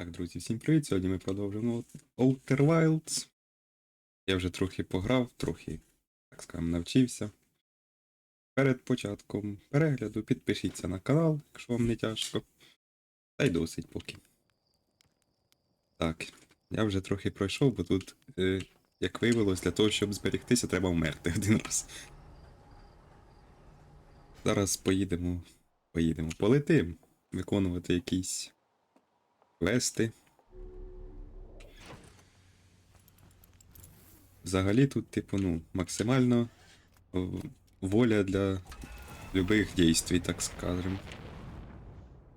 Так, друзі, всім привіт! Сьогодні ми продовжуємо Outer Wilds. Я вже трохи пограв, трохи, так скажемо, навчився. Перед початком перегляду підпишіться на канал, якщо вам не тяжко. Та й досить поки. Так, я вже трохи пройшов, бо тут, е, як виявилось, для того, щоб зберегтися, треба вмерти один раз. Зараз поїдемо. Поїдемо. Полетим. Виконувати якісь квести. Взагалі тут, типу, ну, максимально воля для любих дійствій, так скажемо.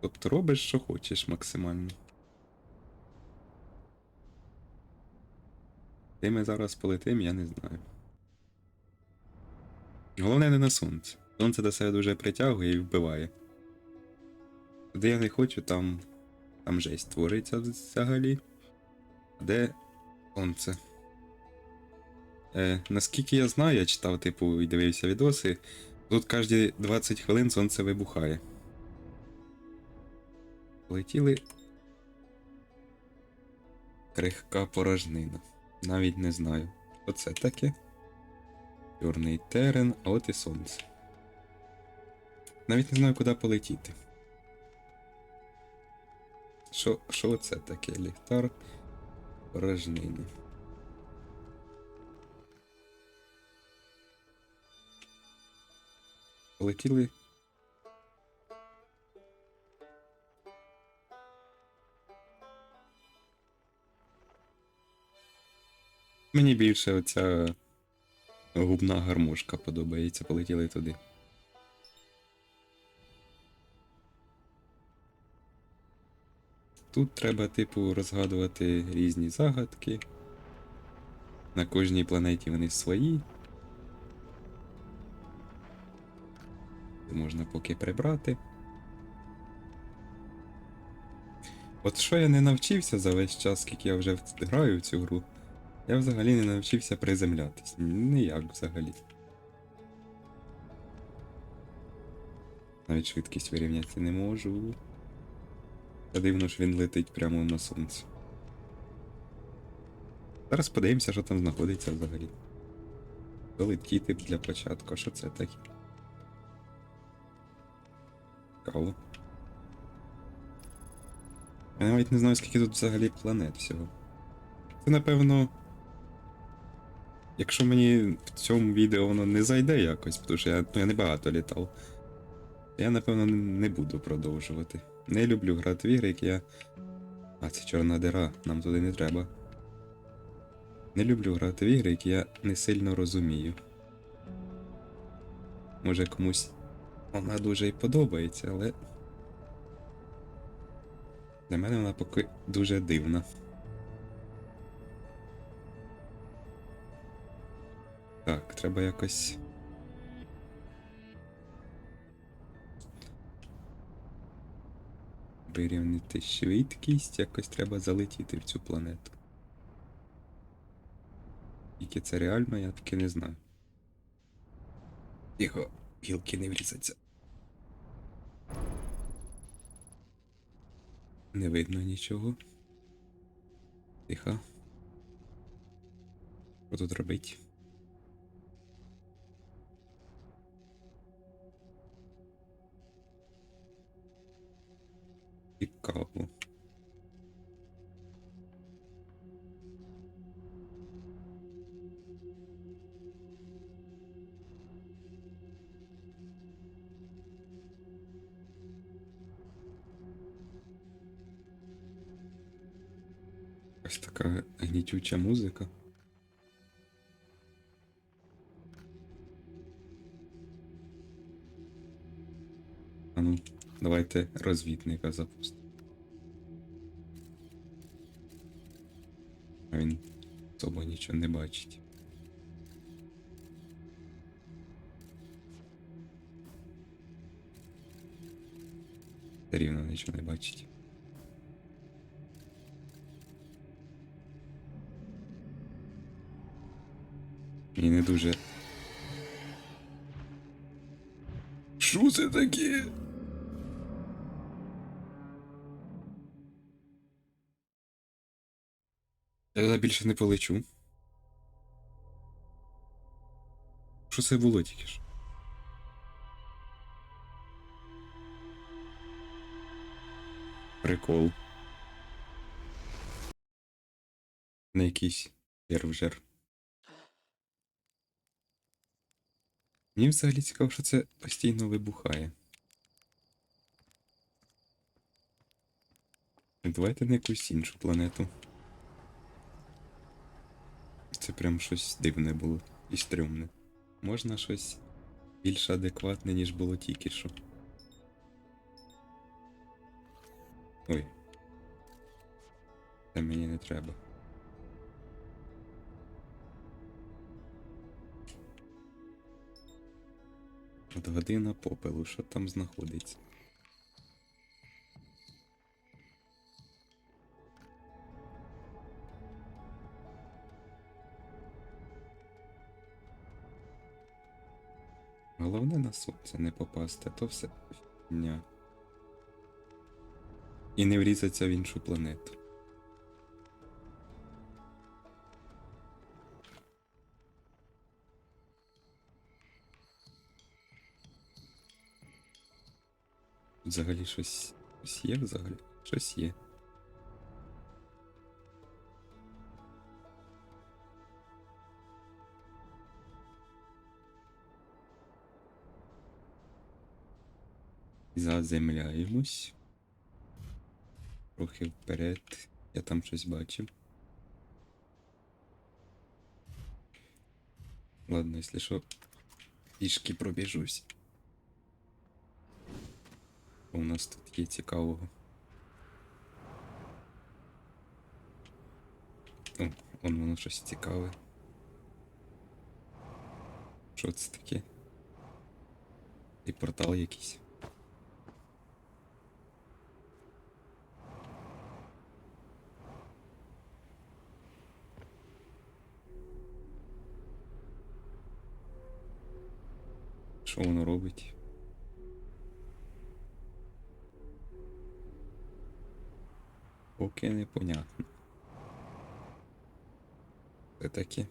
Тобто робиш, що хочеш максимально. Де ми зараз полетим, я не знаю. Головне не на сонце. Сонце до себе дуже притягує і вбиває. Де я не хочу, там там жесть твориться взагалі. Де сонце? Е, наскільки я знаю, я читав, типу, і дивився відоси. Тут кожні 20 хвилин сонце вибухає. Летіли. Крихка порожнина. Навіть не знаю. Що це таке? Чорний терен, а от і сонце. Навіть не знаю, куди полетіти. Що, що це таке? Ліхтар порожнини. Полетіли. Мені більше оця губна гармошка подобається, полетіли туди. Тут треба, типу, розгадувати різні загадки. На кожній планеті вони свої. Можна поки прибрати. От що я не навчився за весь час, скільки я вже граю в цю гру, я взагалі не навчився приземлятись. Ніяк взагалі. Навіть швидкість вирівняти не можу. Та дивно, що він летить прямо на сонце. Зараз подивимося, що там знаходиться взагалі. Долетіти б для початку. Що це таке? Цікаво. Я навіть не знаю, скільки тут взагалі планет всього. Це напевно. Якщо мені в цьому відео воно не зайде якось, тому що я, ну, я не багато літав. Я напевно не буду продовжувати. Не люблю грати в ігри, які я. А, це чорна дира, нам туди не треба. Не люблю грати в ігри, які я не сильно розумію. Може комусь вона дуже і подобається, але. Для мене вона поки дуже дивна. Так, треба якось. Вирівняти швидкість, якось треба залетіти в цю планету. Тільки це реально, я таки не знаю. Тихо, гілки не врізаться. Не видно нічого. Тихо. Що тут робить? Цікаво. Ось така гнітюча музика. Ну, давайте розвідника запустимо. Нічого не бачить. Все рівно нічого не бачить. І не дуже. Що це таке? Я більше не полечу. Що це було тільки ж? Прикол. Не якийсь первжер. Мені взагалі цікаво, що це постійно вибухає. Давайте на якусь іншу планету. Це прям щось дивне було і стрьомне. Можна щось більш адекватне, ніж було тільки що. Ой. Це мені не треба. От година попелу, що там знаходиться? Сонце не попасти, то все фігня. І не врізатися в іншу планету. Взагалі щось, щось є взагалі? Щось є. Заземляємось. Трохи вперед. Я там щось бачив. Ладно, якщо що, пішки пробіжусь. У нас тут є цікавого? О, вон воно щось цікаве. Що це таке? І портал якийсь. Що воно робить? Поки непонятно. Це таке.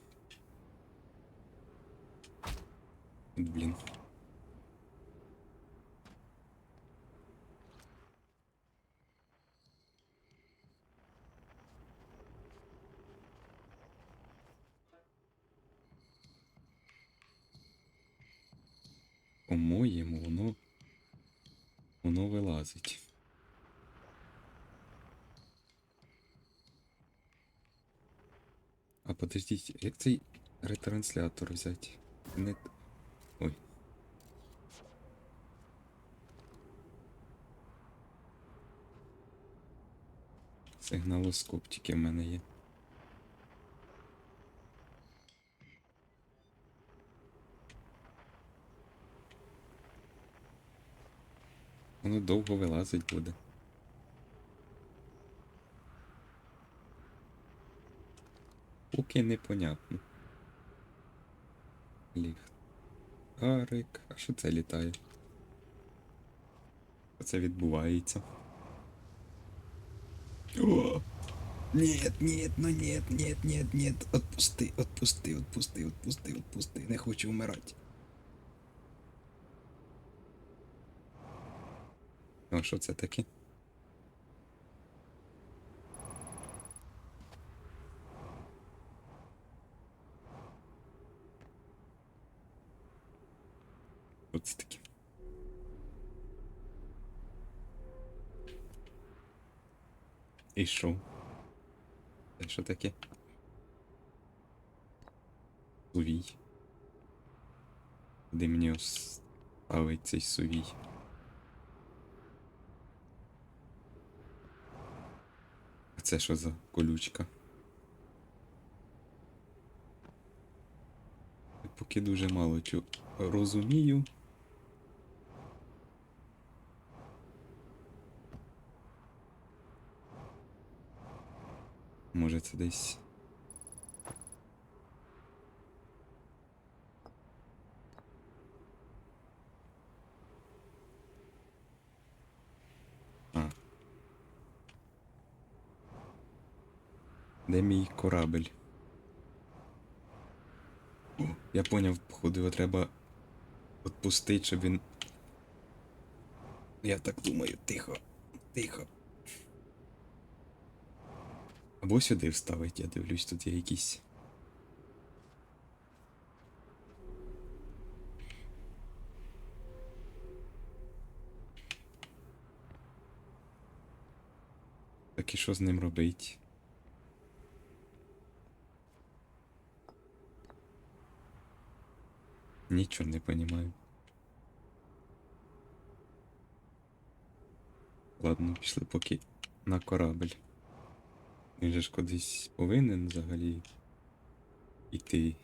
Блін. По-моєму, воно. Воно вилазить. А подождіть, як цей ретранслятор взяти? Не... Ой. Сигналоскоп тільки в мене є. Воно довго вилазить буде. Поки непонятно. Ліхтарик. А що це літає? Що це відбувається? О! Нет, нет, ну нет, нет, нет, нет. Отпусти, отпусти, отпусти, отпусти, отпусти. Не хочу вмирати. А що це таке? Що це таке? І що? Це що таке? Сувій. Де мені ставить цей сувій? А це що за колючка? Поки дуже мало чого розумію. Може це десь. Де мій корабель? О, я поняв, походу, його треба відпустити, щоб він. Я так думаю, тихо, тихо. Або сюди вставить, я дивлюсь, тут є якісь. Так і що з ним робить? Нічого не понімаю. Ладно, пішли поки на корабль. Він же ж кудись повинен взагалі йти.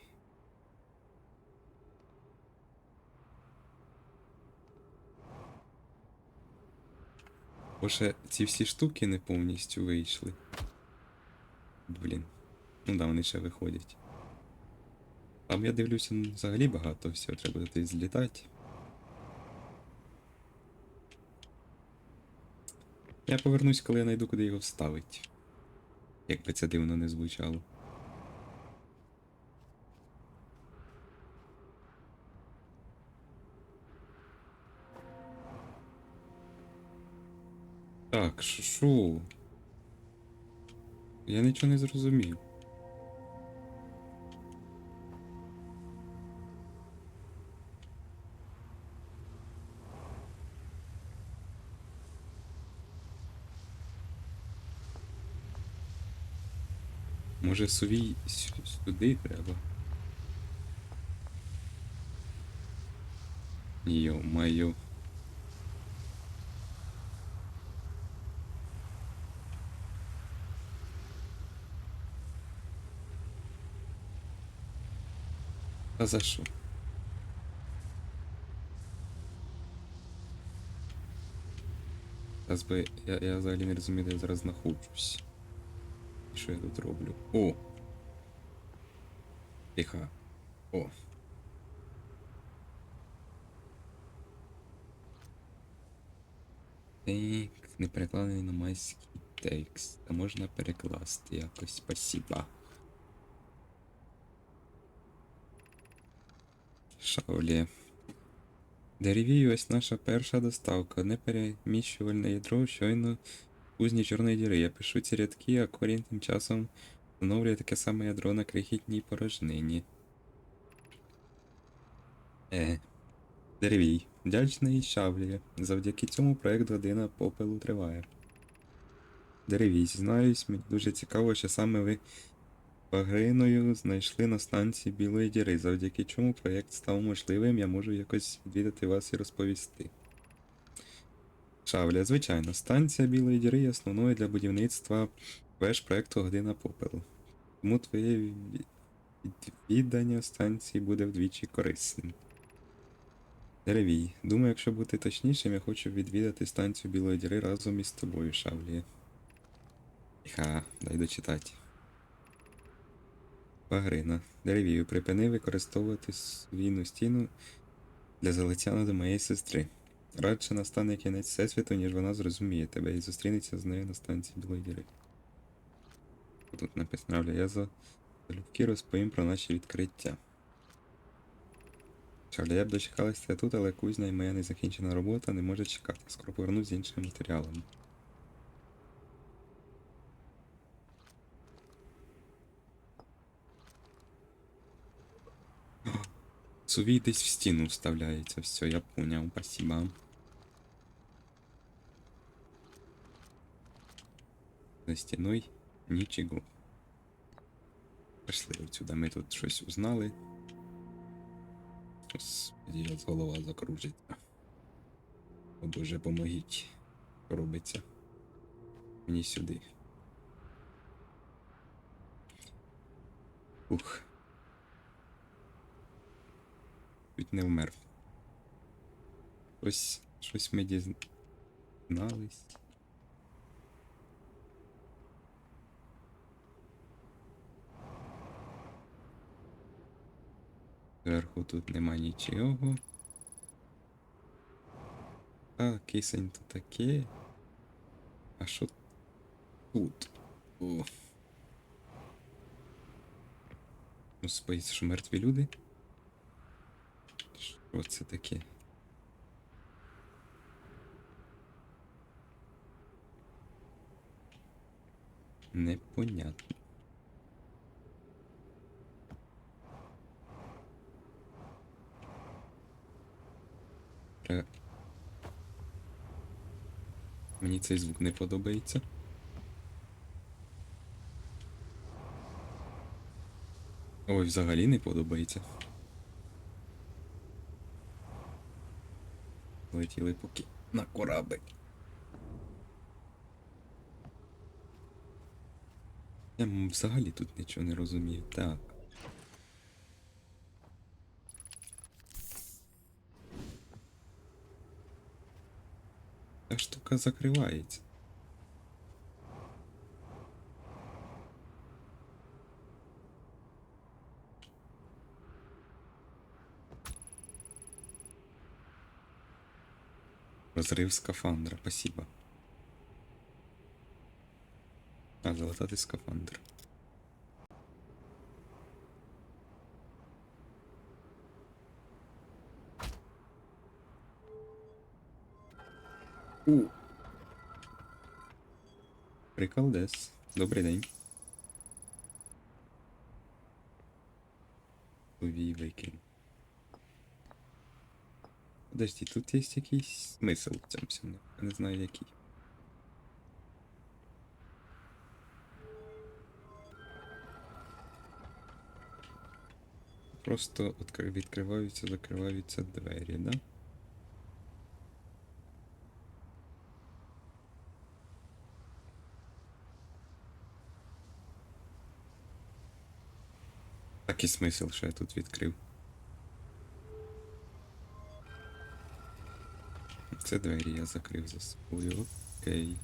Бо ще ці всі штуки не повністю вийшли. Блін. Ну да, вони ще виходять. Там я дивлюся, ну, взагалі багато всього треба десь злітати. Я повернусь, коли я знайду, куди його вставити. Як би це дивно не звучало. Так, що? Я нічого не зрозумів. Може сувій сю- сюди треба? Йо-майо. А за що? Зараз би. Я, я взагалі не розумію, де я зараз знаходжусь. Що я тут роблю? О! Тихо. О. Так, не перекладений на майський текст. А можна перекласти якось. Спасибо. Шаулі. Деревій ось наша перша доставка. Одне переміщувальне ядро щойно кузні чорної діри. Я пишу ці рядки, а корінь тим часом встановлює таке саме ядро на крихітній порожнині. Е. Деревій. Вдячний Шавлія. Завдяки цьому проект година попелу триває. Деревій, знаюсь, мені дуже цікаво, що саме ви Багриною знайшли на станції Білої Діри, завдяки чому проєкт став можливим, я можу якось відвідати вас і розповісти. Шавля, звичайно, станція Білої Діри є основною для будівництва веж проєкту Година попелу. Тому твоє відвідання станції буде вдвічі корисним. Деревій. Думаю, якщо бути точнішим, я хочу відвідати станцію Білої Діри разом із тобою, Шавлія. Ха, дай дочитати. Багрина. Деревію, припини використовувати свійну стіну для залицяння до моєї сестри. Радше настане кінець всесвіту, ніж вона зрозуміє тебе і зустрінеться з нею на станції Білої Діри. Тут написано, «Равля, я за залюбки розповім про наші відкриття. Шавля, я б дочекалася тут, але кузня і моя незакінчена робота не може чекати. Скоро повернусь з іншими матеріалами. Сувій десь в стіну вставляється. Все, я понял, спасибо. За стіною нічого. Пішли отсюда, ми тут щось узнали. Господи, от голова закружиться. О Боже, помогіть. Робиться? Мені сюди. Ух. Чуть не вмер. Щось, щось ми дізнались. Зверху тут нема нічого. А, кисень то таке. А що тут? О. Господи, це що мертві люди? Що це таке? Непонятно. Тре- Мені цей звук не подобається. Ой, взагалі не подобається. Летіли поки на корабель. Я взагалі тут нічого не розумію. Так. Та штука закривається. Розрив скафандра, спасибо. А, залатати скафандр. У. Приколдес. Добрий день. Повій викинь. Подожди, тут є якийсь смисл в цьому всьому. Я не знаю який. Просто відкри- відкриваються, закриваються двері, да? Такий смисл, що я тут відкрив. Це двері я закрив за собою. Окей.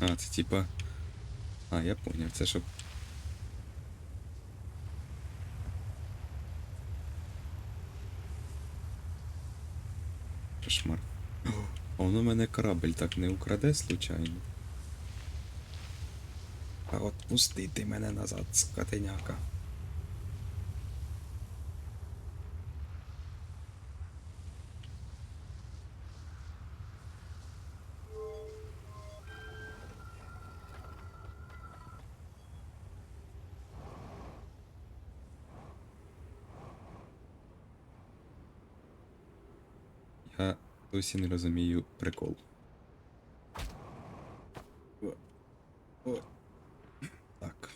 А, це типа. А, я поняв, це щоб. Кошмар. А воно мене корабель так не украде случайно. А от пусти ти мене назад, скотиняка. Досі не розумію прикол. Так.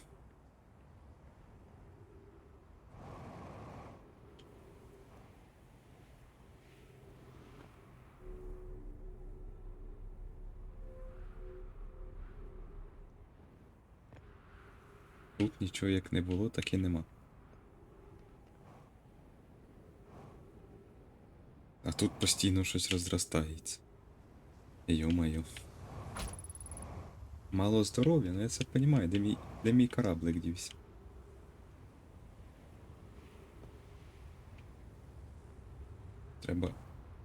Тут нічого як не було, так і нема. Тут постійно щось розростається. Йо-моє. Мало здоров'я, ну я це розумію, де мій, де мій кораблик дівся. Треба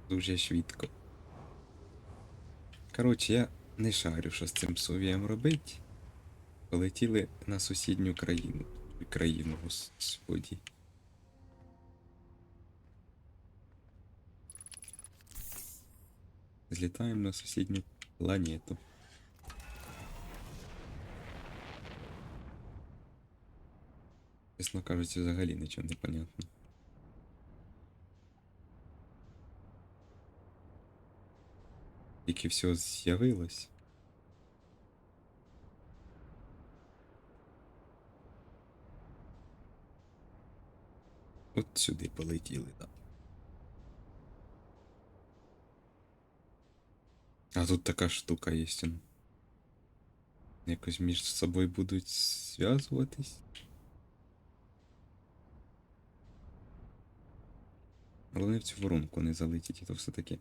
дуже швидко. Коротше, я не шарю, що з цим совієм робить. Полетіли на сусідню країну. Країну, господі. Злітаємо на сусідню планету. Чесно кажучи, взагалі нічого не понятно. Тільки все з'явилось. От сюди полетіли, так. А тут така штука є. он. Якось між собою будуть зв'язуватись. Головне в цю воронку не залетіть, і то все таки.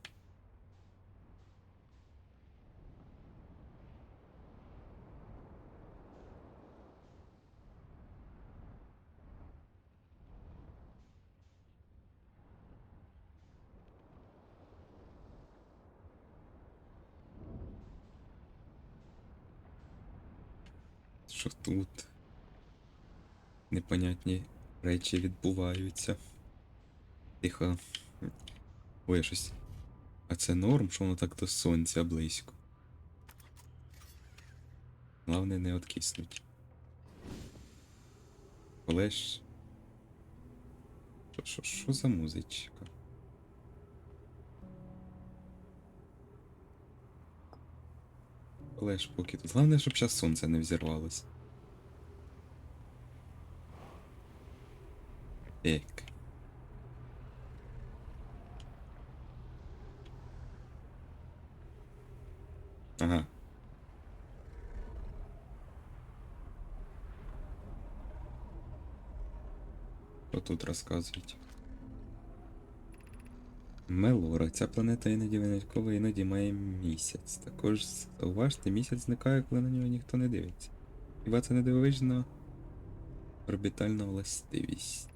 Тут непонятні речі відбуваються. Тихо. Ой, щось. А це норм, що воно так до сонця близько. Главне не откиснуть. Ж. Що, що, що за музичка? Ж поки тут. Головне, щоб зараз сонце не взірвалося. Ек. Ага. Що тут розказують? Мелора. Ця планета іноді винятково іноді має місяць. Також зауважте, місяць зникає, коли на нього ніхто не дивиться. Хіба це не дивовижна орбітальна властивість?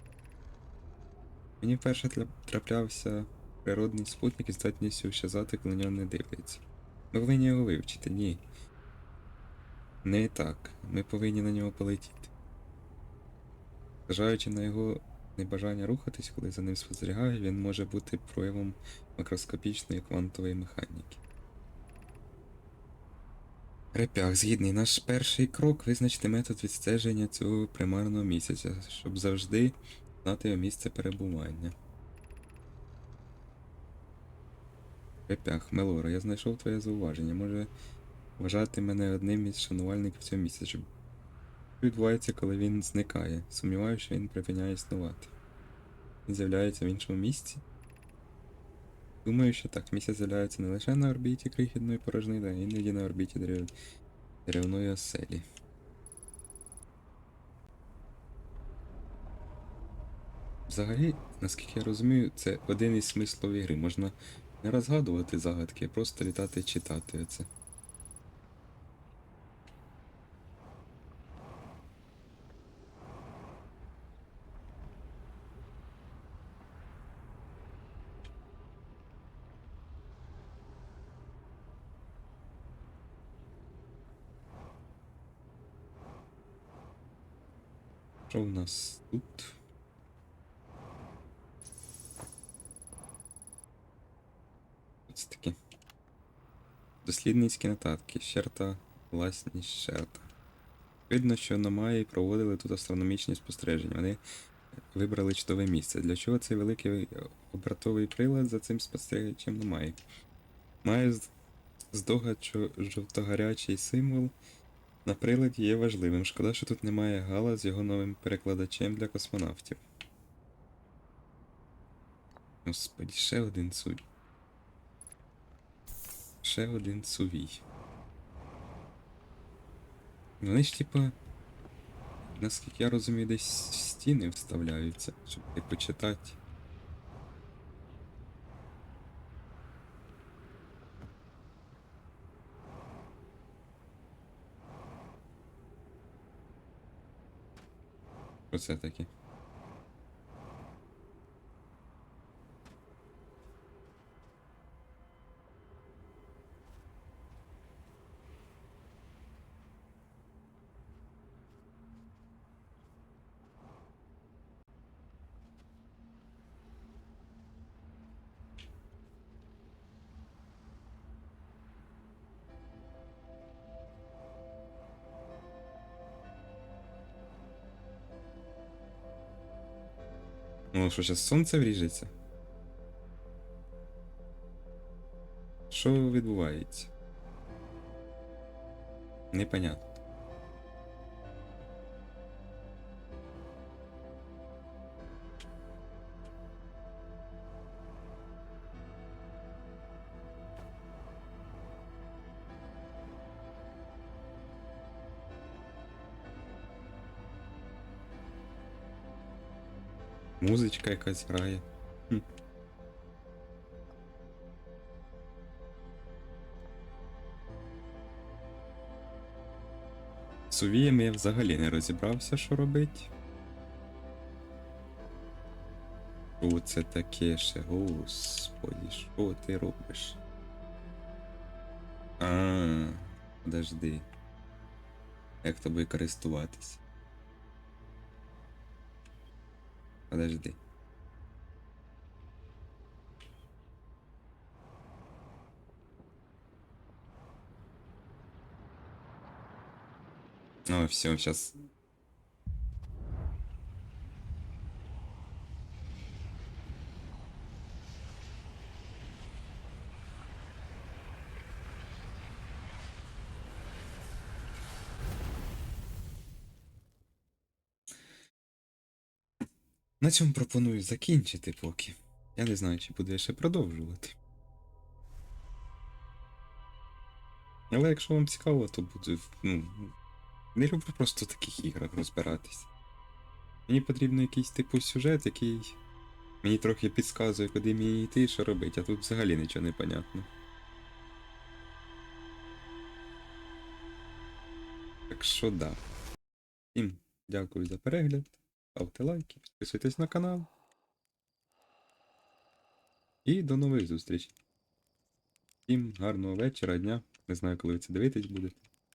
Мені вперше траплявся природний спутник із здатністю щезати, коли на нього не дивляться. Ми повинні його вивчити, ні. Не так. Ми повинні на нього полетіти. Зважаючи на його небажання рухатись, коли за ним спостерігаю, він може бути проявом макроскопічної квантової механіки. Репях, згідний, наш перший крок визначити метод відстеження цього примарного місяця, щоб завжди знати його місце перебування. Репях, Мелора, я знайшов твоє зауваження. Може вважати мене одним із шанувальників цього місяця. Що відбувається, коли він зникає? Сумніваюся, що він припиняє існувати. Він з'являється в іншому місці? Думаю, що так. Місяць з'являється не лише на орбіті крихітної порожнини, а іноді на орбіті дерев... деревної оселі. Взагалі, наскільки я розумію, це один із смислів ігри. Можна не розгадувати загадки, а просто літати і читати оце. Що у нас тут? Ось такі. Дослідницькі нотатки. Щерта, власність щерта. Видно, що Номаї проводили тут астрономічні спостереження. Вони вибрали чудове місце. Для чого цей великий обертовий прилад за цим спостерігачем немає? Маю здогад, що жовтогарячий символ на приладі є важливим. Шкода, що тут немає Гала з його новим перекладачем для космонавтів. Господі, ще один сувій. Ще один сувій. Вони ж типа. Наскільки я розумію, десь стіни вставляються, щоб ти почитати. Що це таке? Ну, що зараз сонце вріжеться? Що відбувається? Непонятно. Музичка якась грає. Хм. Сувіями я взагалі не розібрався, що робить. Що це таке ще, господі, що ти робиш? А, подожди. як тобою користуватись. Подожди. Ну, все, сейчас. На цьому пропоную закінчити поки. Я не знаю, чи буду я ще продовжувати. Але якщо вам цікаво, то буду. Ну. Не люблю просто в таких іграх розбиратись. Мені потрібен якийсь типу сюжет, який мені трохи підказує, куди мені йти і що робити, а тут взагалі нічого не понятно. Так що да. Всім дякую за перегляд. Ставте лайки, підписуйтесь на канал. І до нових зустрічей. Всім гарного вечора, дня. Не знаю, коли ви це дивитесь будете.